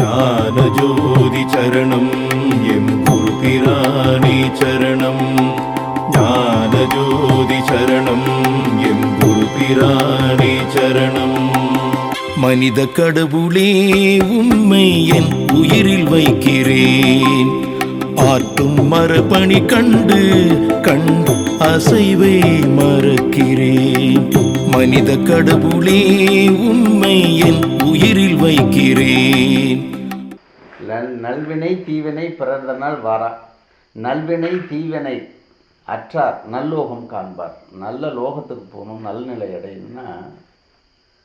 ஞானஜோதி சரணம் எம் குருபிராணி சரணம். ஞானஜோதி சரணம் எம் குருபிராணி சரணம். மனித கடவுளே உண்மை என் உயிரில் வைக்கிறேன். ஆற்றும் மரபணி கண்டு கண்டு அசைவை மறக்கிறேன். மனித கடவுளே உண்மை என் நல்வினை தீவினை பிறந்தனால் வாரா. நல்வினை தீவினை அற்றார் நல்லோகம் காண்பார். நல்ல லோகத்துக்கு போகணும் நல்நிலை அடையணும்னா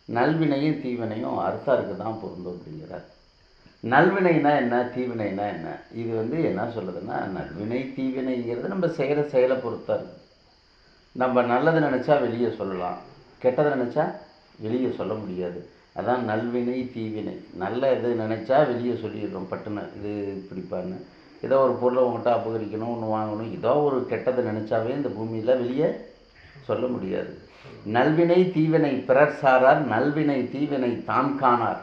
நல்வினையும் தீவினையும் அறுத்தாருக்கு தான் பொருந்தும் அப்படிங்கிறார். நல்வினைனா என்ன தீவினைனா என்ன? இது வந்து என்ன சொல்லுதுன்னா நல்வினை தீவினைங்கிறது நம்ம செய்கிற செயலை பொறுத்தா இருக்குது நம்ம நல்லது நினச்சா வெளியே சொல்லலாம். கெட்டதை நினச்சா வெளியே சொல்ல முடியாது. அதான் நல்வினை தீவினை. நல்ல இது நினச்சா வெளியே சொல்லிடுறோம் பட்டுன்னு. இது இப்படிப்பான்னு ஏதோ ஒரு பொருளை உங்கள்கிட்ட அபகரிக்கணும் ஒன்று வாங்கணும் ஏதோ ஒரு கெட்டதை நினச்சாவே இந்த பூமியில் வெளியே சொல்ல முடியாது. நல்வினை தீவினை பிறர் சாரார் நல்வினை தீவினை தான் காணார்.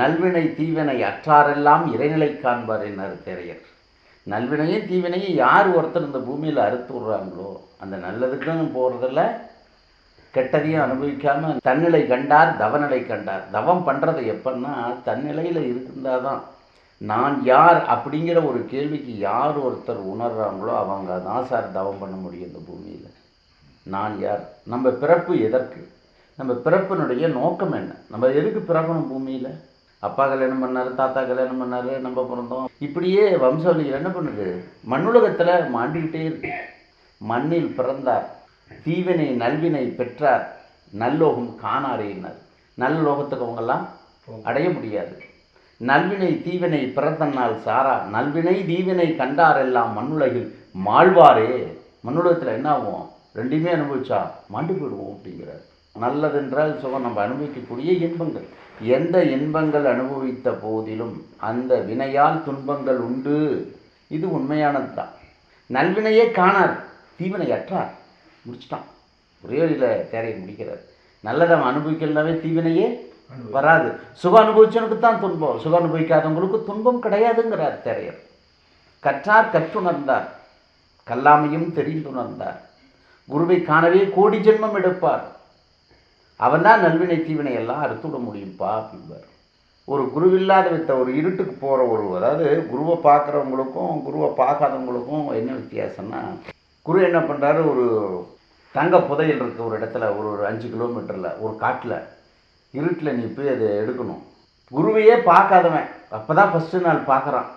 நல்வினை தீவினை அற்றாரெல்லாம் இறைநிலை காண்பார் என்னார் தேரையர். நல்வினையும் தீவினையும் யார் ஒருத்தர் இந்த பூமியில் அறுத்து விட்றாங்களோ அந்த நல்லதுக்கும் போகிறதில்ல கெட்டதையும் அனுபவிக்காமல் தன்னிலை கண்டார் தவநிலை கண்டார். தவம் பண்ணுறது எப்பன்னா தன்னிலையில் இருந்தால் தான் நான் யார் அப்படிங்கிற ஒரு கேள்விக்கு யார் ஒருத்தர் உணர்றாங்களோ அவங்க தான் சார் தவம் பண்ண முடியும் இந்த பூமியில். நான் யார்? நம்ம பிறப்பு எதற்கு? நம்ம பிறப்பினுடைய நோக்கம் என்ன? நம்ம எதுக்கு பிறக்கணும் பூமியில்? அப்பா கல்யாணம் பண்ணார் தாத்தா கல்யாணம் பண்ணார் நம்ம பிறந்தோம். இப்படியே வம்சாவளிகள் என்ன பண்ணுது? மண்ணுலகத்தில் மாண்டிக்கிட்டே இருக்கு. மண்ணில் பிறந்தார். தீவினை நல்வினை பெற்றார் நல்லோகம் காணாரேனார் நல்ல லோகத்துக்கு அவங்கெல்லாம் அடைய முடியாது. நல்வினை தீவினை பிறந்தனால் சாரா. நல்வினை தீவினை கண்டாரெல்லாம் மண்ணுலகில் மாழ்வாரே. மண்ணுலகத்தில் என்ன ஆகும்? ரெண்டையுமே அனுபவிச்சா மாண்டு போயிடுவோம் அப்படிங்கிறார். நல்லதென்றால் சுகம் நம்ம அனுபவிக்கக்கூடிய இன்பங்கள். எந்த இன்பங்கள் அனுபவித்த போதிலும் அந்த வினையால் துன்பங்கள் உண்டு. இது உண்மையானது தான் நல்வினையே காணார் தீவினை அற்றார் முடிச்சிட்டான். ஒரே வழியில் தேரையை முடிக்கிறார். நல்லதை அனுபவிக்கலனாவே தீவினையே வராது. சுகம் அனுபவிச்சவனுக்கு தான் துன்பம். சுகம் அனுபவிக்காதவங்களுக்கு துன்பம் கிடையாதுங்கிறார் தேரையர். கற்றார் கற்றுணர்ந்தார். கல்லாமையும் தெரிந்துணர்ந்தார். குருவை காணவே கோடி ஜென்மம் எடுப்பார். அவன் தான் நல்வினை தீவினை எல்லாம் அறுத்து விட முடியும்ப்பா அப்படிம்பார். ஒரு குருவில்லாத வித்த ஒரு இருட்டுக்கு போகிற ஒரு அதாவது குருவை பார்க்குறவங்களுக்கும் குருவை பார்க்காதவங்களுக்கும் என்ன வித்தியாசம்னா குரு என்ன பண்ணுறாரு ஒரு தங்க புதையல் இருக்க ஒரு இடத்துல ஒரு ஒரு அஞ்சு கிலோமீட்டரில் ஒரு காட்டில். இருட்டில் நீ போய் அதை எடுக்கணும். குருவையே பார்க்காதவன். அப்போ தான் ஃபஸ்ட்டு நாள் பார்க்குறான்.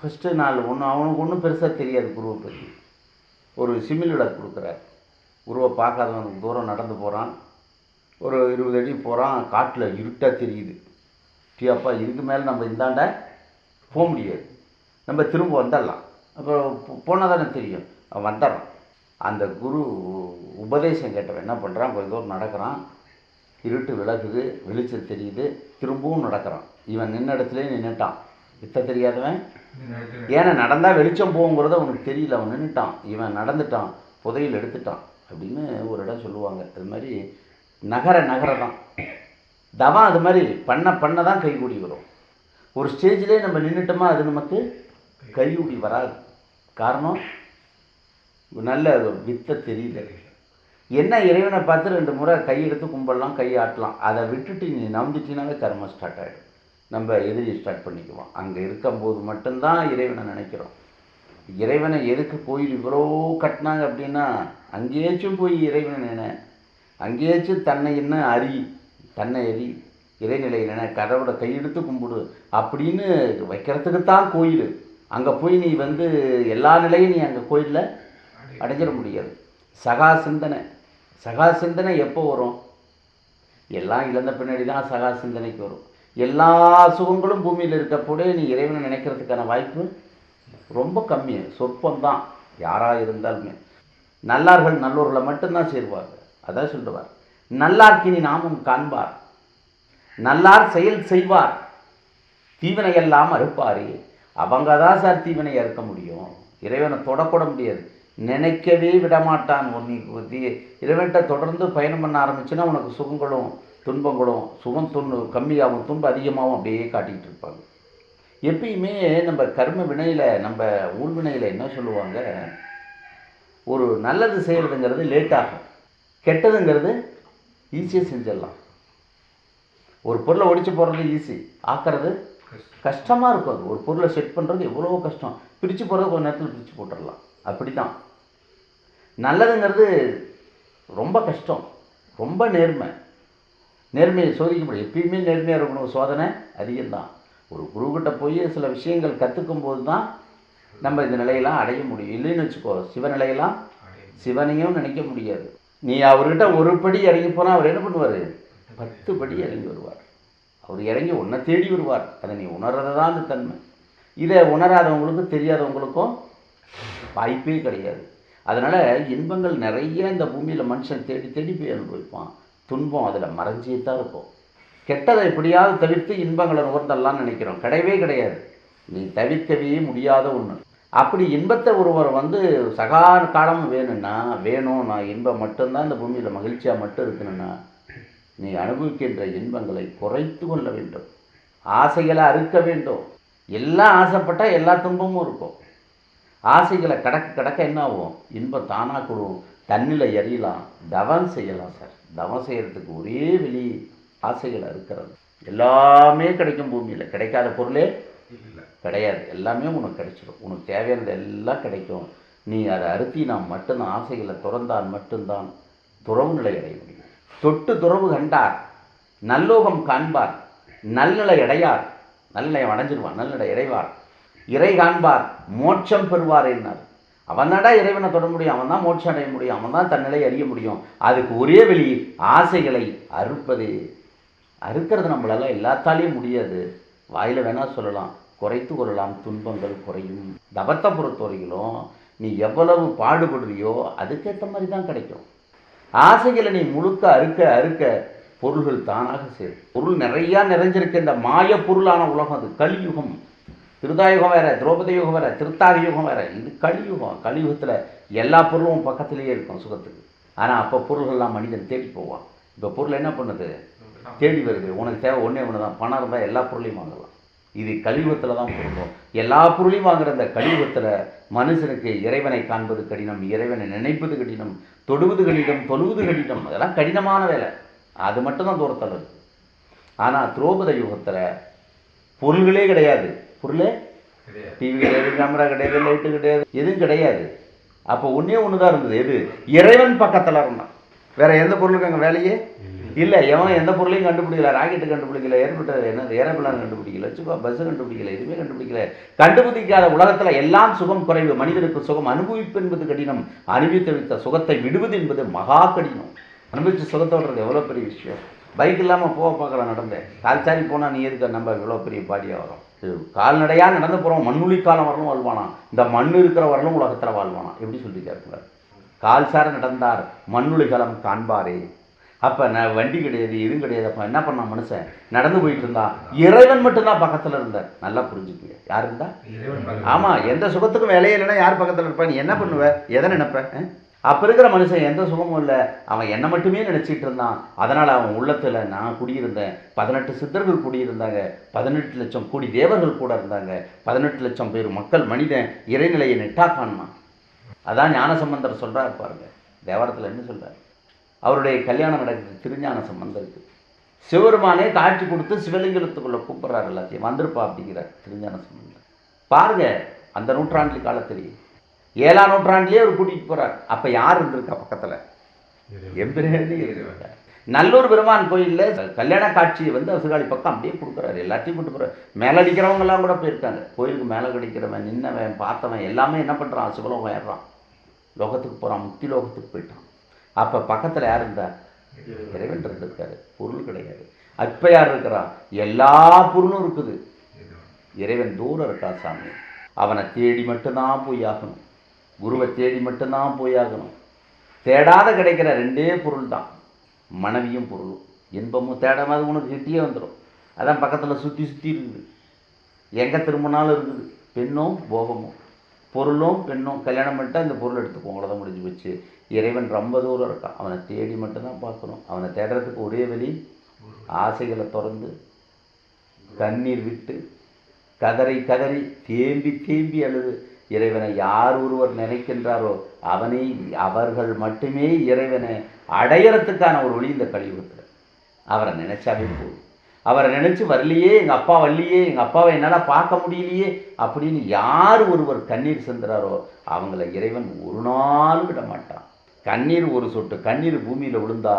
ஃபஸ்ட்டு நாள் ஒன்றும் அவனுக்கு ஒன்றும் பெருசாக தெரியாது குருவை பற்றி ஒரு சிமிலிட கொடுக்குறார். குருவை பார்க்காதவனுக்கு தூரம் நடந்து போகிறான் ஒரு இருபது அடி போகிறான் காட்டில் இருட்டாக தெரியுது. டியாப்பா இதுக்கு மேலே நம்ம இந்தாண்ட போக முடியாது. நம்ம திரும்ப வந்துடலாம் அப்புறம் போனால் தானே தெரியும். வந்துடுறான் அந்த குரு உபதேசம் கேட்டவன் என்ன பண்ணுறான் கொஞ்சம் தூரம் நடக்கிறான். இருட்டு விலகுது வெளிச்சம் தெரியுது திரும்பவும் நடக்கிறான். இவன் நின்ன இடத்துலேயே நின்றுட்டான் வித்த தெரியாதவன்? ஏன்னா நடந்தால் வெளிச்சம் போகுங்கிறத அவனுக்கு தெரியல அவன் நின்றுட்டான் இவன் நடந்துட்டான் புதையில் எடுத்துட்டான் அப்படின்னு ஒரு இடம் சொல்லுவாங்க. அது மாதிரி நகர நகர தான் தவம் அது மாதிரி பண்ண பண்ண தான் கைகூடி வரும். ஒரு ஸ்டேஜ்லேயே நம்ம நின்றுட்டோமா அது நமக்கு கைகூடி வராது. காரணம் நல்ல வித்தை தெரியல என்ன இறைவனை பார்த்து ரெண்டு முறை கை எடுத்து கும்பிடலாம் கை ஆட்டலாம் அதை விட்டுட்டு நீ நம்பிட்டினாவே கர்மம் ஸ்டார்ட் ஆகிடும் நம்ம எதிரி ஸ்டார்ட் பண்ணிக்குவோம் அங்கே இருக்கும்போது மட்டும்தான் இறைவனை நினைக்கிறோம். இறைவனை எதுக்கு கோயில் இவ்வளோ கட்டினாங்க அப்படின்னா அங்கேயாச்சும் போய் இறைவனை நினை. அங்கேயாச்சும் தன்னை என்ன அறி தன்னை அறி இறைநிலை நினை கடவுளை கையெடுத்து கும்பிடு அப்படின்னு வைக்கிறதுக்கு தான் கோயில். அங்கே போய் நீ வந்து எல்லா நிலையும் நீ அங்கே கோயிலில் அடைஞ்சிட முடியாது. சகா சிந்தனை. சகா சிந்தனை எப்போ வரும்? எல்லாம் இழந்த பின்னாடி தான் சகா சிந்தனைக்கு வரும். எல்லா சுகங்களும் பூமியில் இருக்கப்போதே நீ இறைவனை நினைக்கிறதுக்கான வாய்ப்பு ரொம்ப கம்மி. சொற்பம்தான். யாராக இருந்தாலுமே. நல்லார்கள் நல்லோர்களை மட்டும்தான் சேருவாங்க. அதான் சொல்லுவார். நல்லார்க்கினி நாமும் காண்பார். நல்லார் செயல் செய்வார். தீவினையெல்லாம் அறுப்பார். அவங்க தான் சார் தீவினையாக அறுக்க முடியும். இறைவனை தொடக்கூட முடியாது. நினைக்கவே விடமாட்டான் உன் நீ தீ- இறைவன்கிட்ட தொடர்ந்து பயணம் பண்ண ஆரம்பிச்சுன்னா உனக்கு சுகங்களும் துன்பங்களும் சுகம் துன்ப கம்மியாகும் துன்பம் அதிகமாகவும் அப்படியே காட்டிக்கிட்டு இருப்பாங்க. எப்பயுமே நம்ம கர்ம வினையில் நம்ம ஊழ்வினையில் என்ன சொல்லுவாங்க? ஒரு நல்லது செய்கிறதுங்கிறது லேட் ஆகும். கெட்டதுங்கிறது ஈஸியாக செஞ்சிடலாம். ஒரு பொருளை ஒடிச்சு போடுறது ஈஸி ஆக்கிறது கஷ்டமாக இருக்கும் அது. ஒரு பொருளை செட் பண்ணுறது எவ்வளோ கஷ்டம். பிரித்து போடுறது கொஞ்ச நேரத்தில் பிரித்து போட்டுடலாம். அப்படி தான் நல்லதுங்கிறது ரொம்ப கஷ்டம் ரொம்ப நேர்மை. நேர்மையை சோதிக்க முடியும் எப்பயுமே நேர்மையாக இருக்கணும். சோதனை அதிகம்தான். ஒரு குருக்கிட்ட போய் சில விஷயங்கள் கற்றுக்கும் போது தான் நம்ம இந்த நிலையெல்லாம் அடைய முடியும். இல்லைன்னு வச்சுக்கோ சிவநிலையெல்லாம் சிவனையும் நினைக்க முடியாது. நீ அவர்கிட்ட ஒரு படி இறங்கி போனால் அவர் என்ன பண்ணுவார்? பத்து படி இறங்கி வருவார். அவர் இறங்கி உன்னை தேடி வருவார். அதை நீ உணர்றது தான் அந்த தன்மை. இதை உணராதவங்களுக்கு தெரியாதவங்களுக்கும் வாய்ப்பே கிடையாது. அதனால் இன்பங்கள் நிறைய இந்த பூமியில் மனுஷன் தேடி தேடி போய் அனுபவிப்பான். துன்பம் அதில் மறைஞ்சே தான் இருக்கும். கெட்டதை எப்படியாவது தவிர்த்து இன்பங்களை நுகர்ந்தெல்லாம் நினைக்கிறோம். கிடையவே கிடையாது. நீ தவிர்க்கவே முடியாத ஒன்று அப்படி இன்பத்தை ஒருவர் வந்து சகா காலம் வேணும்னா வேணும் நான் இன்பம் மட்டும்தான் இந்த பூமியில் மகிழ்ச்சியாக மட்டும் இருக்கணும்னா நீ அனுபவிக்கின்ற இன்பங்களை குறைத்து கொள்ள வேண்டும். ஆசைகளை அறுக்க வேண்டும். எல்லாம் ஆசைப்பட்டால் எல்லா துன்பமும் இருக்கும். ஆசைகளை கடக்க கடக்க என்ன ஆகும்? இன்பம் தானாக கொடுக்கும் தண்ணியில் எறியலாம். தவம் செய்யலாம் சார். தவம் செய்கிறதுக்கு ஒரே வெளி ஆசைகளை இருக்கிறது. எல்லாமே கிடைக்கும் பூமியில். கிடைக்காத பொருளே கிடையாது. எல்லாமே உனக்கு கிடைச்சிடும் உனக்கு தேவையானது எல்லாம் கிடைக்கும். நீ அதை அறுத்தினா மட்டும்தான் ஆசைகளை துறந்தால் மட்டும்தான் துறவு நிலை அடைய முடியும். தொட்டு துறவு கண்டார் நல்லோகம் காண்பார். நல்நிலை அடையார். நல்லநிலையம் அடைஞ்சிருவான் நல்லநிலை அடைவார் இறை காண்பார். மோட்சம் பெறுவார் என்னார் அவன் தான்டா இறைவனை தொட முடியும் அவன் தான் மோட்சம் அடைய முடியும் அவன் தான் தன்னிலை அறிய முடியும். அதுக்கு ஒரே வழி ஆசைகளை அறுப்பது. அறுக்கிறது நம்மளால எல்லாத்தாலையும் முடியாது. வாயில் வேணால் சொல்லலாம். குறைத்து கொள்ளலாம். துன்பங்கள் குறையும். தபத்தை பொறுத்தவரையிலும் நீ எவ்வளவு பாடுபடுறியோ அதுக்கேற்ற மாதிரி தான் கிடைக்கும். ஆசைகளை நீ முழுக்க அறுக்க அறுக்க பொருள்கள் தானாக சேரும். பொருள் நிறையா நிறைஞ்சிருக்கு. இந்த மாய பொருளான உலகம் அது. கலியுகம். திருதாயுகம் வேறு திரௌபதி யுகம் வேறு திருத்தாக யுகம் வேறு. இது கலியுகம். கலியுகத்தில் எல்லா பொருளும் பக்கத்துலேயே இருக்கும் சுகத்துக்கு. ஆனால் அப்போ பொருள்கள்லாம் மனிதன் தேடி போவான். இப்போ பொருள் என்ன பண்ணுது? தேடி வருது. உனக்கு தேவை ஒன்றே ஒன்று தான் பணம் இருந்தால் எல்லா பொருளையும் வாங்கலாம். இது கலியுகத்தில் தான் பொருளும் எல்லா பொருளையும் வாங்குற இந்த கலியுகத்தில் மனுஷனுக்கு இறைவனை காண்பது கடினம் இறைவனை நினைப்பது கடினம் தொடுவது கடினம் தொழுவது கடினம். அதெல்லாம் கடினமான வேலை. அது மட்டும்தான் தூரத்தில் இருக்குது ஆனால் துரோபத யுகத்தில் பொருள்களே கிடையாது. பொருளே? டிவி கிடையாது கேமரா கிடையாது லைட்டு கிடையாது எதுவும் கிடையாது. அப்போ ஒன்றே ஒன்று தான் இருந்தது. எது? இறைவன் பக்கத்தில் இருந்தான். வேற எந்த பொருளுக்கு அங்கே வேலையே இல்லை. எவன் எந்த பொருளையும் கண்டுபிடிக்கல. ராக்கெட்டு கண்டுபிடிக்கல. ஏற்பட்ட என்னது ஏரோப்ளான் கண்டுபிடிக்கல. வச்சுக்கோ பஸ் கண்டுபிடிக்கல. எதுவுமே கண்டுபிடிக்கல. கண்டுபிடிக்காத உலகத்தில் எல்லாம் சுகம் குறைவு. மனிதனுக்கு சுகம் அனுபவிப்பு என்பது கடினம். அனுபவித்து வைத்த சுகத்தை விடுவது என்பது மகா கடினம். அனுபவிச்ச சுகத்தை விடுறது எவ்வளோ பெரிய விஷயம்? பைக் இல்லாமல் போக பார்க்கலாம் நடந்தேன் கால் சாரி போனால் நீ எதுக்கு நம்ம இவ்வளோ பெரிய பாடியாக வரும்? கால்நடையாக நடந்து போகிறோம் மண்ணுளி காலம் வரலும் வாழ்வானாம் இந்த மண் இருக்கிற வரலும் உலகத்தில் வாழ்வானாம் எப்படி சொல்லியிருக்காரு கால் சார நடந்தார் மண்ணுளி காலம் காண்பாரே. அப்போ நான் வண்டி கிடையாது எதுவும் கிடையாது. அப்போ என்ன பண்ணான் மனுஷன்? நடந்து போயிட்டு இருந்தான். இறைவன் மட்டும்தான் பக்கத்தில் இருந்தார். நல்லா புரிஞ்சுக்கங்க. யார் இருந்தா? ஆமாம் எந்த சுகத்துக்கும் வேலையே இல்லைன்னா யார் பக்கத்தில் இருப்பா? நீ என்ன பண்ணுவ? எதை நினைப்ப? அப்போ இருக்கிற மனுஷன் எந்த சுகமும் இல்லை. அவன் என்னை மட்டுமே நினச்சிட்டு இருந்தான். அதனால் அவன் உள்ளத்தில் நான் குடியிருந்தேன். பதினெட்டு சித்தர்கள் குடியிருந்தாங்க. பதினெட்டு லட்சம் கோடி தேவர்கள் கூட இருந்தாங்க. பதினெட்டு லட்சம் பேர் மக்கள் மனிதன் இறைநிலையை நெட்டா காணுமா அதான் ஞானசம்பந்தர் சொல்கிறார் பாருங்க. தேவாரத்தில் என்ன சொல்கிறார் அவருடைய கல்யாணம் நடக்குது. திருஞான சம்பந்தருக்கு. சிவபெருமானே காட்சி கொடுத்து சிவலிங்கத்துக்குள்ளே கூப்பிட்றாரு எல்லாத்தையும். வந்திருப்பா அப்படிங்கிறார் திருஞான சம்பந்தர். பாருங்க அந்த நூற்றாண்டு காலத்திலேயே ஏழாம் நூற்றாண்டுலேயே அவர் கூட்டிகிட்டு போகிறார் அப்போ யார் இருந்திருக்கா பக்கத்தில்? எம்பிரேனி இருக்கார் நல்லூர் பெருமான் கோயிலில் கல்யாண காட்சியை வந்து அசுகாளி பக்கம் அப்படியே கொடுக்குறாரு. எல்லாத்தையும் கொண்டு போகிறார் மேலே அடிக்கிறவங்கெல்லாம் கூட போயிருக்காங்க. கோயிலுக்கு மேலே கிடைக்கிறவன் நின்னவன் பார்த்தவன் எல்லாமே என்ன பண்ணுறான் சிவலோகம் ஏறுறான் லோகத்துக்கு போகிறான் முக்தி லோகத்துக்கு போயிட்டான். அப்போ பக்கத்தில் யார் இருந்தார் இறைவன். இருந்திருக்காரு. பொருள் கிடையாது. அப்போ யார் இருக்கிறா? எல்லா பொருளும் இருக்குது. இறைவன் தூரம் இருக்கா சாமி? அவனை தேடி மட்டும்தான் போய் ஆகணும். குருவை தேடி மட்டும்தான் போயாகணும். தேடாத கிடைக்கிற ரெண்டே பொருள் தான் மனைவியும் பொருளும். இன்பமும் தேடாமல் உனக்கு கிட்டியே வந்துடும் அதான் பக்கத்தில் சுற்றி சுற்றி இருக்குது. எங்கே திரும்பினாலும் இருக்குது. பெண்ணும் போகமும். பொருளும் பெண்ணும் கல்யாணம் பண்ணிட்டா இந்த பொருள் எடுத்துக்கும் அவ்வளோதான் முடிஞ்சு போச்சு. இறைவன் ரொம்ப தூரம் இருக்கான். அவனை தேடி மட்டும்தான் பார்க்கணும். அவனை தேடுறதுக்கு ஒரே வழி ஆசைகளை திறந்து கண்ணீர் விட்டு கதறி கதறி தேம்பி தேம்பி அழுது. இறைவனை யார் ஒருவர் நினைக்கின்றாரோ அவனை அவர்கள் மட்டுமே இறைவனை அடையறதுக்கான ஒரு ஒளி இந்த கழிவுத்தில் அவரை நினைச்சாவே போதும். அவரை நினைச்சு வரலையே எங்கள் அப்பா வரலையே எங்கள் அப்பாவை என்னால் பார்க்க முடியலையே அப்படின்னு யார் ஒருவர் கண்ணீர் செந்துறாரோ அவங்கள இறைவன் ஒரு நாள் விட மாட்டான். கண்ணீர் ஒரு சொட்டு கண்ணீர் பூமியில் விழுந்தா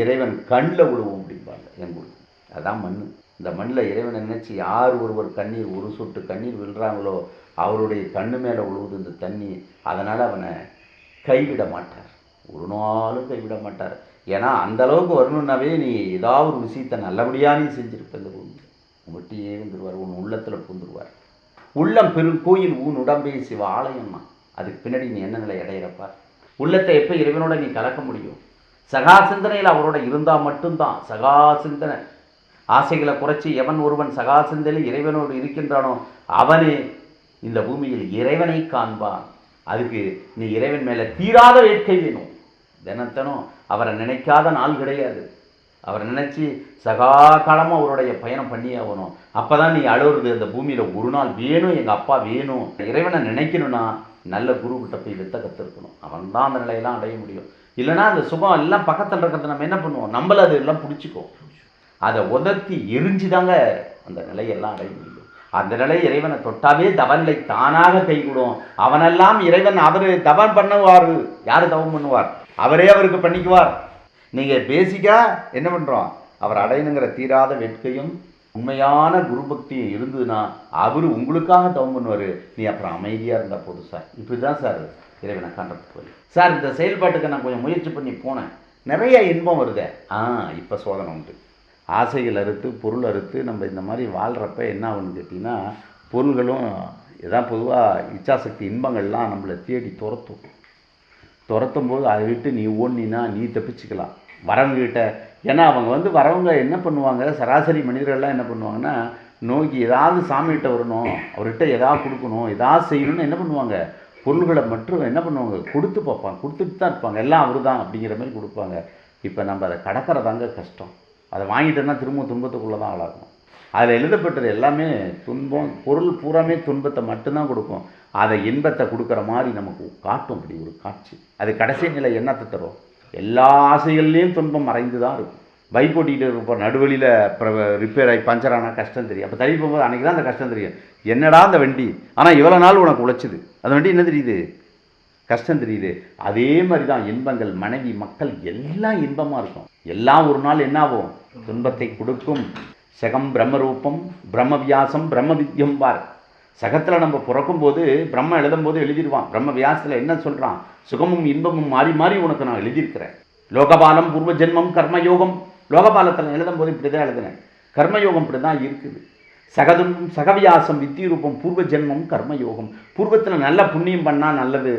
இறைவன் கண்ணில் விழுவும் அப்படிம்பாங்க எங்களுக்கு அதான் மண் இந்த மண்ணில் இறைவனை நினைச்சு யார் ஒருவர் கண்ணீர் ஒரு சொட்டு கண்ணீர் விழுறாங்களோ அவருடைய கண்ணு மேலே உழுவுது இந்த தண்ணி அதனால் அவனை கைவிட மாட்டார். ஒரு நாளும் கைவிட மாட்டார். ஏன்னா அந்த அளவுக்கு வரணுன்னாவே நீ ஏதாவது ஒரு விஷயத்தை நல்லபடியாக நீ செஞ்சுருப்ப இந்த பூமி. உங்கள்கிட்டயே வந்துடுவார் உன் உள்ளத்தில் பூந்துருவார். உள்ளம் பெருங்கோயில் உன் உடம்பே சிவ ஆலயம்மா. அதுக்கு பின்னாடி நீ என்ன நிலை அடையிறப்பா? உள்ளத்தை எப்போ இறைவனோட நீ கலக்க முடியும்? சகா சிந்தனையில் அவரோட இருந்தால் மட்டும்தான். சகா சிந்தனை. ஆசைகளை குறைச்சி எவன் ஒருவன் சகா சிந்தனையில் இறைவனோடு இருக்கின்றானோ அவனே இந்த பூமியில் இறைவனை காண்பான். அதுக்கு நீ இறைவன் மேலே தீராத வேட்கை வேணும். தினத்தனும் அவரை நினைக்காத நாள் கிடையாது. அவரை நினச்சி சகா காலமாக அவருடைய பயணம் பண்ணி ஆகணும். அப்போ தான் நீ அழுவுறது அந்த பூமியில் ஒரு நாள் வேணும் எங்கள் அப்பா வேணும். இறைவனை நினைக்கணும்னா நல்ல குருக்கிட்ட போய் வித்த கற்றுருக்கணும் அவன் தான் அந்த நிலையெல்லாம் அடைய முடியும். இல்லைன்னா அந்த சுகம் எல்லாம் பக்கத்தில் இருக்கிறத நம்ம என்ன பண்ணுவோம்? நம்மள அது எல்லாம் பிடிச்சிக்கோ அதை உதர்த்தி எரிஞ்சு தாங்க அந்த நிலையெல்லாம் அடைய முடியும். அந்த நிலை இறைவனை தொட்டாவே தவநிலை தானாக கைகூடும். அவனெல்லாம் இறைவன் அவர் தவம் பண்ணுவார். யார் தவம் பண்ணுவார்? அவரே அவருக்கு பண்ணிக்குவார். நீங்கள் பேசிக்காக என்ன பண்ணுறோம் அவர் அடையணுங்கிற தீராத வேட்கையும் உண்மையான குரு பக்தி இருந்ததுன்னா அவர் உங்களுக்காக தவம் பண்ணுவார். நீ அப்புறம் அமைதியாக இருந்தால் போதும் சார். இப்படி தான் சார் இறைவனை காண்றதுக்கு போய் சார் இந்த செயல்பாட்டுக்கு நான் கொஞ்சம் முயற்சி பண்ணி போனேன். நிறைய இன்பம் வருதே. ஆ இப்போ சோதனை உண்டு. ஆசைகள் அறுத்து பொருள் அறுத்து நம்ம இந்த மாதிரி வாழ்கிறப்ப என்ன ஆகுன்னு கேட்டிங்கன்னா பொருள்களும் இதான் பொதுவாக இச்சாசக்தி இன்பங்கள்லாம் நம்மளை தேடி துரத்தும். துரத்தும் போது அதை விட்டு நீ ஓடினா நீ தப்பிச்சுக்கலாம். வரவங்ககிட்ட ஏன்னா அவங்க வந்து வரவங்க என்ன பண்ணுவாங்க? சராசரி மனிதர்கள்லாம் என்ன பண்ணுவாங்கன்னா நோக்கி ஏதாவது சாமிகிட்ட வரணும் அவர்கிட்ட ஏதாவது கொடுக்கணும் ஏதாவது செய்யணும்னு என்ன பண்ணுவாங்க? பொருள்களை மட்டும் என்ன பண்ணுவாங்க? கொடுத்து பார்ப்பாங்க. கொடுத்துட்டு தான் இருப்பாங்க. எல்லாம் அவர் தான் அப்படிங்கிற மாதிரி கொடுப்பாங்க. இப்போ நம்ம அதை கடக்கிறதாங்க கஷ்டம். அதை வாங்கிட்டோன்னா திரும்ப துன்பத்துக்குள்ளே தான் ஆளாகும் அதில் எழுதப்பட்டது எல்லாமே துன்பம் பொருள் பூராமே துன்பத்தை மட்டும்தான் கொடுக்கும். அதை இன்பத்தை கொடுக்குற மாதிரி நமக்கு காட்டும் அப்படி ஒரு காட்சி. அது கடைசி நிலை என்னத்தை தரும்? எல்லா ஆசைகள்லேயும் துன்பம் மறைந்து தான் இருக்கும். பைக் ஓட்டிகிட்டு இருப்போம் நடுவழியில் ரிப்பேர் ஆகி பஞ்சர் ஆனால் கஷ்டம் தெரியும். அப்போ தள்ளி போகும்போது அன்றைக்கி தான் அந்த கஷ்டம் தெரியும். என்னடா அந்த வண்டி? ஆனால் இவ்வளோ நாள் உனக்கு உழைச்சிது. அந்த வண்டி என்ன தெரியுது? கஷ்டம் தெரியுது. அதே மாதிரி தான் இன்பங்கள் மனைவி மக்கள் எல்லாம் இன்பமாக இருக்கும். எல்லாம் ஒரு நாள் என்ன ஆகும் துன்பத்தை கொடுக்கும். சகம் பிரம்மரூபம் பிரம்மவியாசம் பிரம்ம வித்யம் பார். சகத்தில் நம்ம பிறக்கும்போது பிரம்ம எழுதும்போது எழுதிடுவான். பிரம்ம வியாசத்தில் என்ன சொல்கிறான் சுகமும் இன்பமும் மாறி மாறி உனக்கு நான் எழுதியிருக்கிறேன். லோகபாலம் பூர்வ ஜென்மம் கர்மயோகம். லோகபாலத்தில் எழுதும்போது இப்படி தான் எழுதினேன். கர்மயோகம் இப்படி தான் இருக்குது. சகதும் சகவியாசம் வித்தியரூபம் பூர்வ ஜென்மம் கர்மயோகம். பூர்வத்தில் நல்ல புண்ணியம் பண்ணால் நல்லது.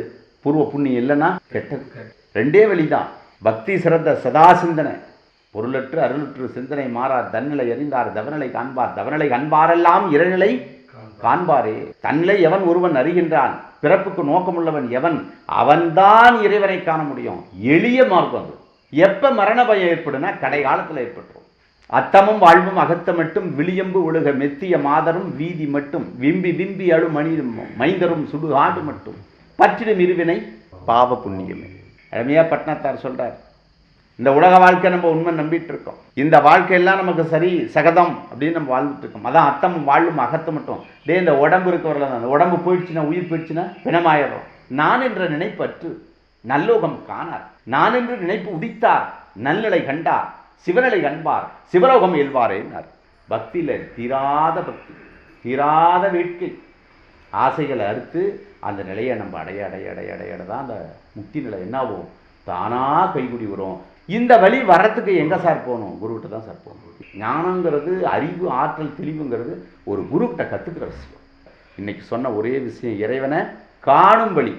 பூர்வ புண்ணியம் இல்லைன்னா கெட்டது ரெண்டே வழிதான். பக்தி சிறந்த சதா சிந்தனை. பொருளற்று அருளற்று சிந்தனை மாறார் தன்னிலை எறிந்தார் தவநிலை காண்பார். தவநிலை காண்பாரெல்லாம் இறைநிலை காண்பாரே. தன்னிலை எவன் ஒருவன் அறிகின்றான்? பிறப்புக்கு நோக்கமுள்ளவன் எவன்? அவன்தான் இறைவனை காண முடியும். எளிய மார்க்கம் அது. எப்ப மரண பயம் ஏற்படுனா கடை காலத்துல ஏற்பட்டுரும். அத்தமும் வாழ்வும் அகத்த மட்டும் விளியம்பு ஒழுக மெத்திய மாதரும் வீதி மட்டும் விம்பி விம்பி அழு மனிதரும் மைந்தரும் சுடு ஆடு மட்டும். பற்றிடும் இருவினை பாவ புண்ணியமே. அருமையா பட்னாத்தார் சொல்றார். இந்த உலக வாழ்க்கை நம்ம உண்மை நம்பிட்டு இருக்கோம். இந்த வாழ்க்கையெல்லாம் நமக்கு சரி சகதம் அப்படின்னு நம்ம வாழ்ந்துட்டு இருக்கோம். அதான் அத்தமும் வாழும் அகத்து மட்டும். டே இந்த உடம்பு இருக்க வரல அந்த உடம்பு போயிடுச்சுன்னா உயிர் போயிடுச்சுன்னா பிணமாயிடும் நான் என்ற நினைப்பற்று நல்லோகம் காணார். நான் என்று நினைப்பு உதித்தார். நல்நிலை கண்டார். சிவநிலை கண்பார் சிவலோகம் இயல்வாரேன்னார் பக்தியில் தீராத பக்தி தீராத வேட்கை. ஆசைகளை அறுத்து அந்த நிலையை நம்ம அடைய அடைய அடைய அடைய தான் அந்த முக்தி நிலை. என்னாகும் தானாக கைகுடி வரும் இந்த வழி வர்றதுக்கு எங்கே சார் போகணும்? குருக்கிட்ட தான் சார் போகணும். ஞானங்கிறது அறிவு ஆற்றல் தெளிவுங்கிறது ஒரு குருக்கிட்ட கற்றுக்கிற விஷயம். இன்றைக்கி சொன்ன ஒரே விஷயம் இறைவனை காணும் வழி.